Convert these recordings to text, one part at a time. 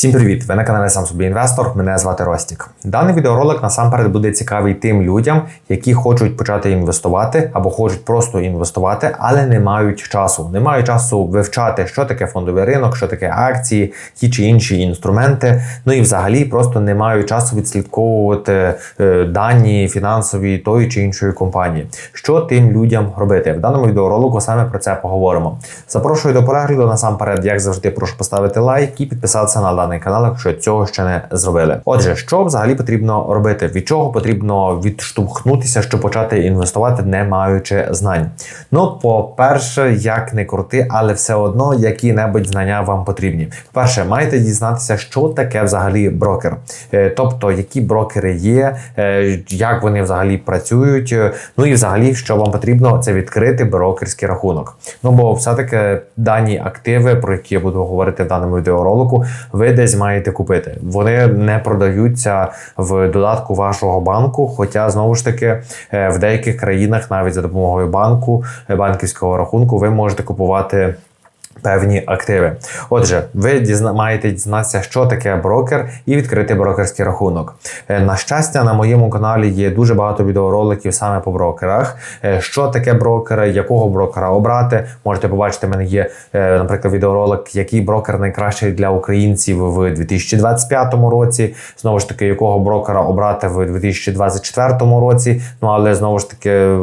Всім привіт! Ви на каналі Сам собі інвестор. Мене звати Ростік. Даний відеоролик насамперед буде цікавий тим людям, які хочуть почати інвестувати або хочуть просто інвестувати, але не мають часу. Не мають часу вивчати, що таке фондовий ринок, що таке акції, ті чи інші інструменти. Ну і взагалі просто не мають часу відслідковувати е, дані фінансові тої чи іншої компанії. Що тим людям робити? В даному відеоролику саме про це поговоримо. Запрошую до перегляду насамперед, як завжди, прошу поставити лайк і підписатися на даний канал, якщо цього ще не зробили. Отже, що взагалі потрібно робити? Від чого потрібно відштовхнутися, щоб почати інвестувати, не маючи знань? Ну, по-перше, як не крути, але все одно які-небудь знання вам потрібні. По-перше, маєте дізнатися, що таке взагалі брокер, Е, тобто які брокери є, е, як вони взагалі працюють. е, Ну і взагалі, що вам потрібно, це відкрити брокерський рахунок. Ну бо все-таки дані активи, про які я буду говорити в даному відеоролику, ви десь маєте купити. Вони не продаються в додатку вашого банку. Хоча знову ж таки е, в деяких країнах навіть за допомогою банку, е, банківського рахунку, ви можете купувати. Певні активи. Отже, ви дізна... маєте дізнатися, що таке брокер, і відкрити брокерський рахунок. Е, На щастя, на моєму каналі є дуже багато відеороликів саме по брокерах. Е, Що таке брокери, якого брокера обрати. Можете побачити, в мене є, е, наприклад, відеоролик, який брокер найкращий для українців в 2025 році. Знову ж таки, якого брокера обрати в 2024 році. Ну але знову ж таки,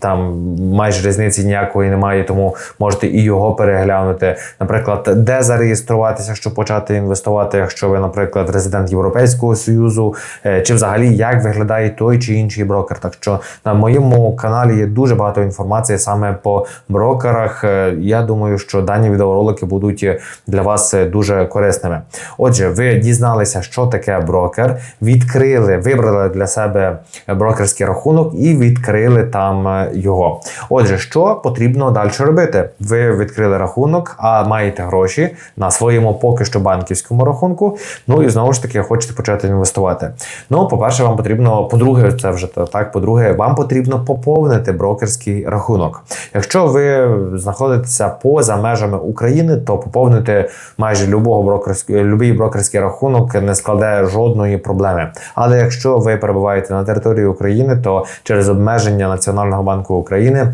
там майже різниці ніякої немає, тому можете і його переглянути. Наприклад, де зареєструватися, щоб почати інвестувати, якщо ви, наприклад, резидент Європейського союзу, е, чи взагалі як виглядає той чи інший брокер. Так що на моєму каналі є дуже багато інформації саме по брокерах. Е, Я думаю, що дані відеоролики будуть для вас е, дуже корисними. Отже, ви дізналися, що таке брокер, відкрили, вибрали для себе брокерський рахунок і відкрили там його. Отже, що потрібно далі робити? Ви відкрили рахунок, а маєте гроші на своєму поки що банківському рахунку. Ну і знову ж таки хочете почати інвестувати. Ну, по-перше, вам потрібно, по-друге, це вже та- так. По-друге, вам потрібно поповнити брокерський рахунок. Якщо ви знаходитеся поза межами України, то поповнити майже любого брокерського любий брокерський рахунок не складе жодної проблеми. Але якщо ви перебуваєте на території України, то через обмеження Національного банку України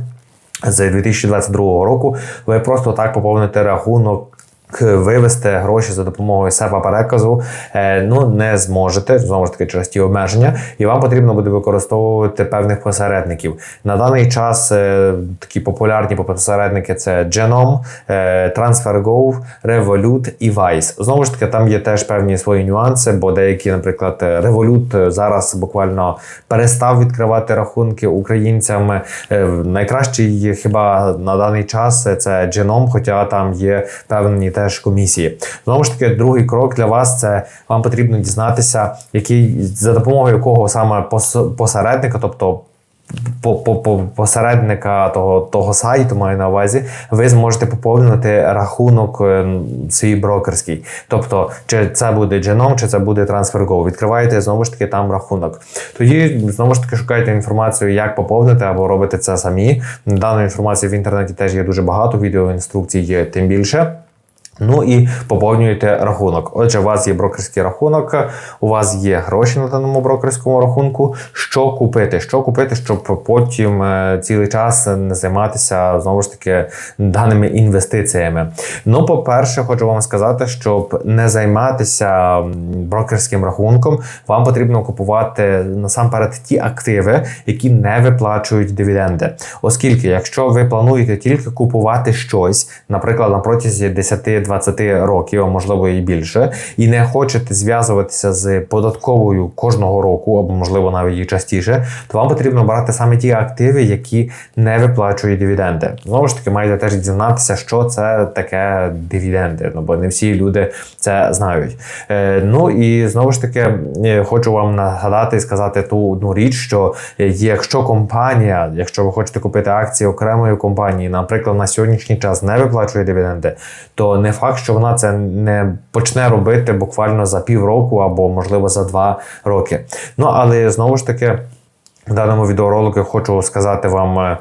з 2022 року ви просто так поповните рахунок. Вивести гроші за допомогою SEPA переказу е, ну не зможете знову ж таки через ті обмеження, і вам потрібно буде використовувати певних посередників. На даний час е, такі популярні посередники це Genome, е, TransferGo, Revolut і Wise. Знову ж таки, там є теж певні свої нюанси, бо деякі, наприклад, Revolut зараз буквально перестав відкривати рахунки українцям. Найкращий хіба на даний час це Genome, хоча там є певні теж комісії. Знову ж таки, другий крок для вас це вам потрібно дізнатися, який за допомогою якого саме посередника, тобто по, по, по, посередника того, того сайту маю на увазі, ви зможете поповнити рахунок е, свій брокерський. Тобто, чи це буде Genome, чи це буде TransferGo. Відкриваєте знову ж таки там рахунок. Тоді знову ж таки шукайте інформацію, як поповнити або робити це самі. Даної інформації в інтернеті теж є дуже багато, відео інструкцій є тим більше. Ну і поповнюєте рахунок. Отже, у вас є брокерський рахунок, у вас є гроші на даному брокерському рахунку. Що купити? Що купити, щоб потім е, цілий час не займатися знову ж таки даними інвестиціями? Ну, по-перше, хочу вам сказати, щоб не займатися брокерським рахунком, вам потрібно купувати насамперед ті активи, які не виплачують дивіденди. Оскільки, якщо ви плануєте тільки купувати щось, наприклад, на протязі 10-20 років, а можливо і більше, і не хочете зв'язуватися з податковою кожного року, або можливо навіть і частіше, то вам потрібно брати саме ті активи, які не виплачують дивіденди. Знову ж таки, маєте теж дізнатися, що це таке дивіденди, ну бо не всі люди це знають. Е, ну і знову ж таки, е, хочу вам нагадати і сказати ту одну річ, що е, якщо компанія, якщо ви хочете купити акції окремої компанії, наприклад, на сьогоднішній час не виплачує дивіденди, то не факт, що вона це не почне робити буквально за півроку або можливо за два роки. Ну але знову ж таки. В даному відеоролику хочу сказати вам, е,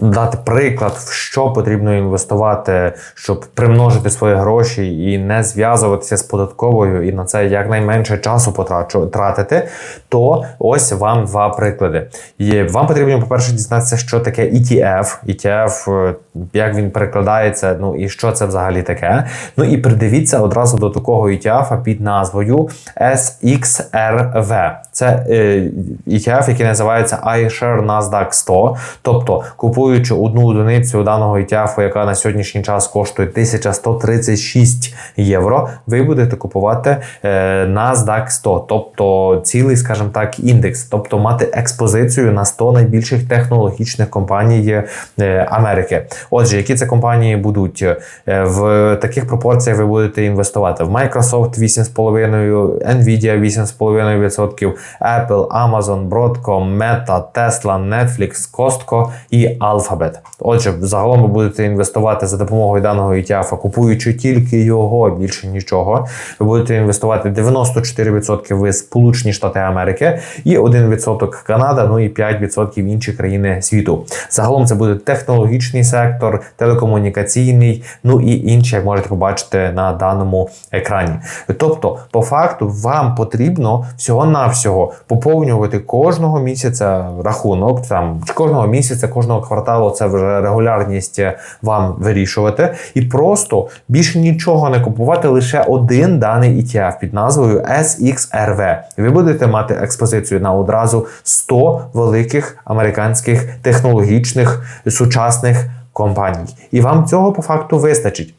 дати приклад, в що потрібно інвестувати, щоб примножити свої гроші і не зв'язуватися з податковою і на це якнайменше часу потрачу тратити. То ось вам два приклади. І вам потрібно, по-перше, дізнатися, що таке ETF. ETF, е, як він перекладається, ну і що це взагалі таке. Ну і придивіться одразу до такого ETF під назвою SXRV. Це е, ETF, який називається iShare Nasdaq 100. Тобто, купуючи одну одиницю даного ETF, яка на сьогоднішній час коштує 1136 євро, ви будете купувати е, Nasdaq 100, тобто цілий, скажімо так, індекс, тобто мати експозицію на 100 найбільших технологічних компаній е, Америки. Отже, які це компанії будуть Е, в таких пропорціях, ви будете інвестувати в Microsoft 8,5%, Nvidia 8,5%, Apple, Amazon, Broadcom, Meta, Tesla, Netflix, Costco і Alphabet. Отже, загалом ви будете інвестувати за допомогою даного ETF, купуючи тільки його, більше нічого. Ви будете інвестувати 94% в Сполучені Штати Америки і 1% Канада, ну і 5% інші країни світу. Загалом це буде технологічний сектор, телекомунікаційний, ну і інші, як можете побачити на даному екрані. Тобто, по факту, вам потрібно всього-навсього поповнювати кожного місяця рахунок, там кожного місяця, кожного кварталу це вже регулярність вам вирішувати, і просто більше нічого не купувати, лише один даний ETF під назвою SXRV. Ви будете мати експозицію на одразу 100 великих американських технологічних сучасних компаній. І вам цього по факту вистачить.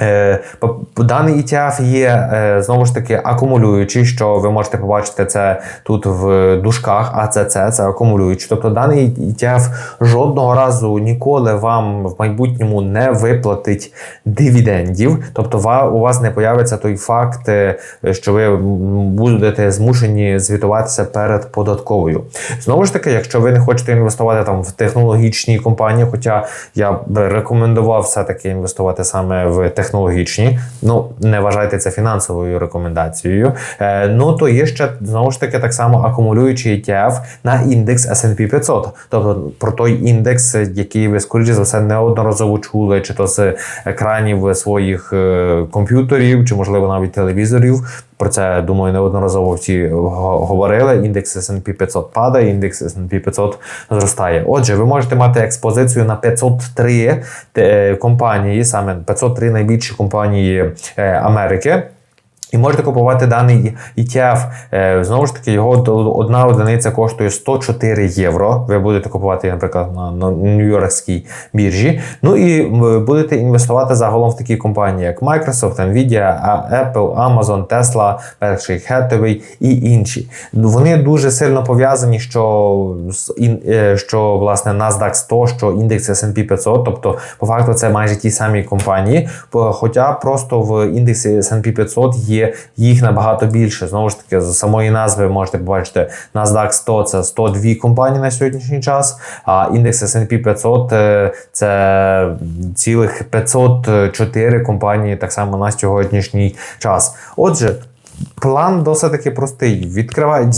Е, Даний ETF є е, знову ж таки акумулюючий, що ви можете побачити це тут в дужках, АЦЦ це акумулюючий. Тобто даний ETF жодного разу ніколи вам в майбутньому не виплатить дивідендів. Тобто у вас не появиться той факт, е, що ви будете змушені звітуватися перед податковою. Знову ж таки, якщо ви не хочете інвестувати там в технологічні компанії, хоча я б рекомендував все-таки інвестувати саме в технологічні технологічні, ну не вважайте це фінансовою рекомендацією. Е, ну то є ще знову ж таки так само акумулюючий ETF на індекс S&P 500. Тобто про той індекс, який ви скоріше за все неодноразово чули, чи то з екранів своїх е, комп'ютерів, чи можливо навіть телевізорів. Про це думаю, неодноразово всі говорили. Індекс S&P 500 падає, індекс S&P 500 зростає. Отже, ви можете мати експозицію на 503 е, компанії, саме 503 найбільші компанії е, Америки. І можете купувати даний ETF. Е, знову ж таки, його одна одиниця коштує 104 євро. Ви будете купувати, наприклад, на Нью-Йоркській біржі. Ну і будете інвестувати загалом в такі компанії, як Microsoft, Nvidia, Apple, Amazon, Tesla, Berkshire Hathaway і інші. Вони дуже сильно пов'язані, що е, що власне NASDAQ 100, що індекс S&P 500, тобто, по факту, це майже ті самі компанії. Хоча просто в індексі S&P 500 є їх набагато більше. Знову ж таки, з самої назви ви можете побачити NASDAQ 100 це 102 компанії на сьогоднішній час, а індекс S&P 500 е, це цілих 504 компанії так само на сьогоднішній час. Отже, План досить таки простий. Відкриваєте,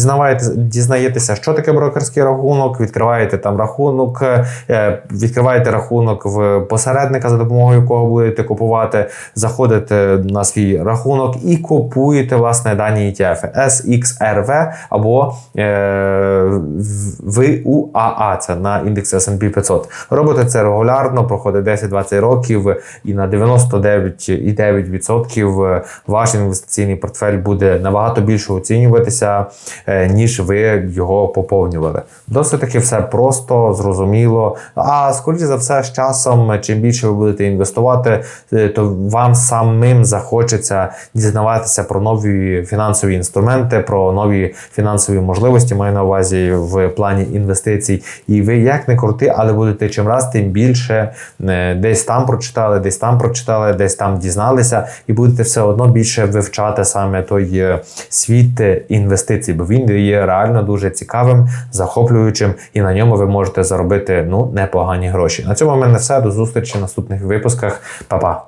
дізнаєтеся, що таке брокерський рахунок, відкриваєте там рахунок, е, відкриваєте рахунок в посередника, за допомогою якого будете купувати, заходите на свій рахунок і купуєте власне дані ETF SXRV або е, VUAA, це на індекс S&P 500. Робите це регулярно, проходить 10-20 років, і на 99,9% ваш інвестиційний портфель буде буде набагато більше оцінюватися, е, ніж ви його поповнювали. Досить таки все просто, зрозуміло. А скоріше за все, з часом, чим більше ви будете інвестувати, е, то вам самим захочеться дізнаватися про нові фінансові інструменти, про нові фінансові можливості, маю на увазі в плані інвестицій. І ви як не крути, але будете чим раз, тим більше е, десь там прочитали, десь там прочитали, десь там дізналися, і будете все одно більше вивчати саме той світ інвестицій, бо він є реально дуже цікавим, захоплюючим, і на ньому ви можете заробити ну непогані гроші. На цьому в мене все. До зустрічі в наступних випусках. Па-па!